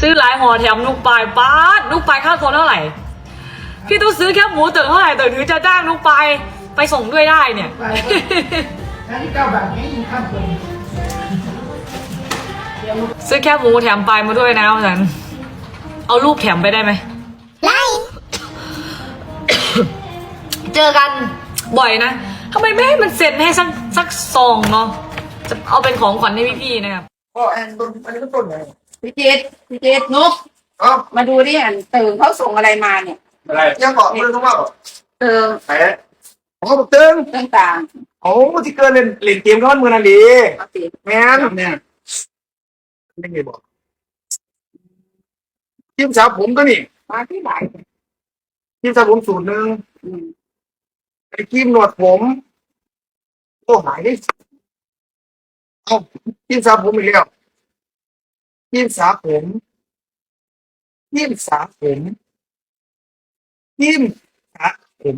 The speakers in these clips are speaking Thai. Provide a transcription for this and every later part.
ซื้อหลายห่อแถมลูกปลายป้าดลูกปลายค่าตัวเท่าไหร่ พี่ต้องซื้อแค่หมูเติ่งเท่าไหร่เติ่งถึงจะจ้างลูกปลายไปส่งด้วยได้เนี่ย ไปไปอันนี้เก้าบาทนี้ยิงข้ามคนซื้อแค่หมูแถมปลายมาด้วยนะเพราะฉะนั้นเอารูปแถมไปได้ไหมไล่เจอกันบ่อยนะทำไมไม่ให้มันเซ็นให้สักสักซองเนาะจะเอาเป็นของขวัญให้พี่ๆนะครับก็อันต้นอันนี้ก็ต้นไหน พี่เจษพี่เจษนุกอ๋อมาดูดิอันเติงเขาส่งอะไรมาเนี่ย อะไรยังเกาะเรื่องทั้งว่าเติงแหมอ๋อบอกเติมต่างโอ้ที่เกินเล่นเล่นเกมร้อนมือนั่นดีๆเอาสิแม่นเนี่ยไม่ไงบอกทีมสาวผมก็นี่มาที่ไหนทีมสาวผมสูตรหนึ่งอืมไอ้ทีมหนวดผมโอ้หายดิเอาทีมสาวผมอีกแล้ว ทีมสาผมทีมสาผมทีมสาผม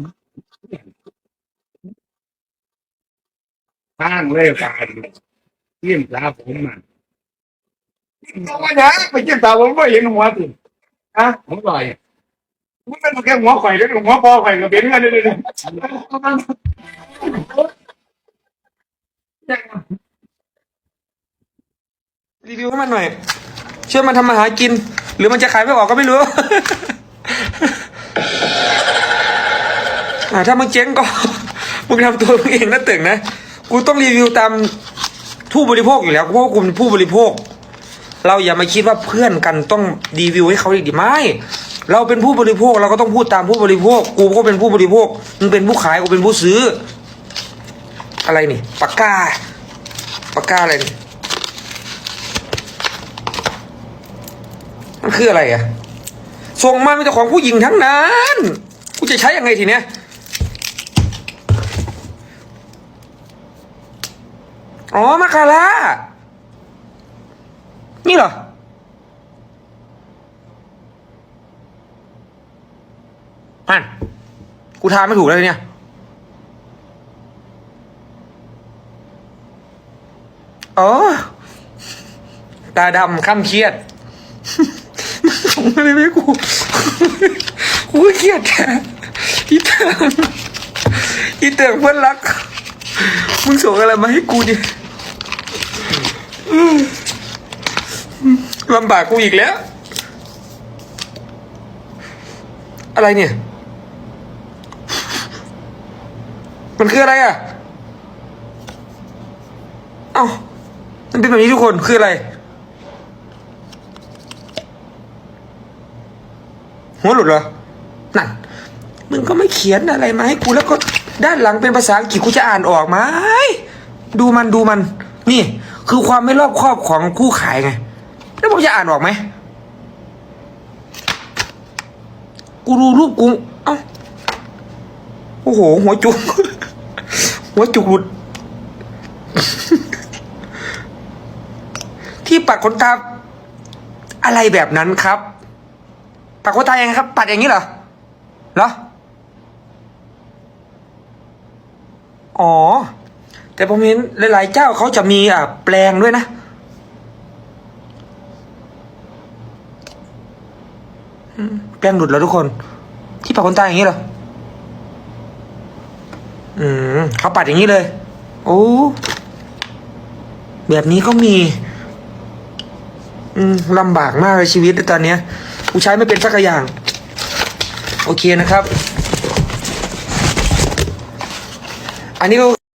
ข้างเลยการทีมสาผมมันเอามาเนี่ยไปทีมสาผมก็เห็นหัวสิฮะหัวลอยมันเป็นแค่หัวข่อยแล้วหัวปอข่อยกับเบนกันเลยเลยรีวิวให้มันหน่อย ชื่อมันทำมาหากิน หรือมันจะขายไม่ออกก็ไม่รู้ อ่าถ้ามึงเจ๊งก็ มึงทำตัวมึงเองนะตึงนะ กูต้องรีวิวตามผู้บริโภคอยู่แล้วเพราะว่ากูเป็นผู้บริโภค เราอย่ามาคิดว่าเพื่อนกันต้องรีวิวให้เขาดีๆไม่ เราเป็นผู้บริโภคเราก็ต้องพูดตามผู้บริโภค กูก็เป็นผู้บริโภค มึงเป็นผู้ขายกูเป็นผู้ซื้อ อะไรนี่ปากกาปากกาอะไรนี่ มันคืออะไรอะส่งมาเป็นแต่ของผู้หญิงทั้งนั้นกูจะใช้ยังไงทีเนี้ยอ๋อมาคาร่านี่เหรออ่น กูทาไม่ถูกแล้วเนี่ย อ๋อ ตาดำข้ามเครียด ส่งมาเลยไหมกูกูเครียดแทนอีเติงอีเติงเพื่อนรัก มึงส่งอะไรมาให้กูดิอืมลำบากกูอีกแล้ว อะไรเนี่ย มันคืออะไรอะ เอ้า มันเป็นแบบนี้ทุกคนคืออะไร หัวหลุดเหรอนั่นมึงก็ไม่เขียนอะไรมาให้กูแล้วก็ด้านหลังเป็นภาษาอังกฤษกูจะอ่านออกไหมดูมันดูมัน นี่ คือความไม่รอบคอบของผู้ขายไง แล้วมึงจะอ่านออกไหมกูดูรูปกูเอ้าโอ้โห หัวจุก หัวจุกหลุด ที่ปัดขนตาอะไรแบบนั้นครับ ปัดขนตายังไงครับ ปัดอย่างนี้เหรอ เหรอ อ๋อ แต่ผมเห็นหลายๆเจ้าเขาจะมีอะแปลงด้วยนะ แปลงหลุดแล้วทุกคน ที่ปัดขนตาอย่างนี้เหรอ อืมเขาปัดอย่างนี้เลย โอ้แบบนี้ก็มี อืมลำบากมากเลยชีวิตตอนเนี้ย กูใช้ไม่เป็นสักอย่าง โอเคนะครับ อันนี้ก็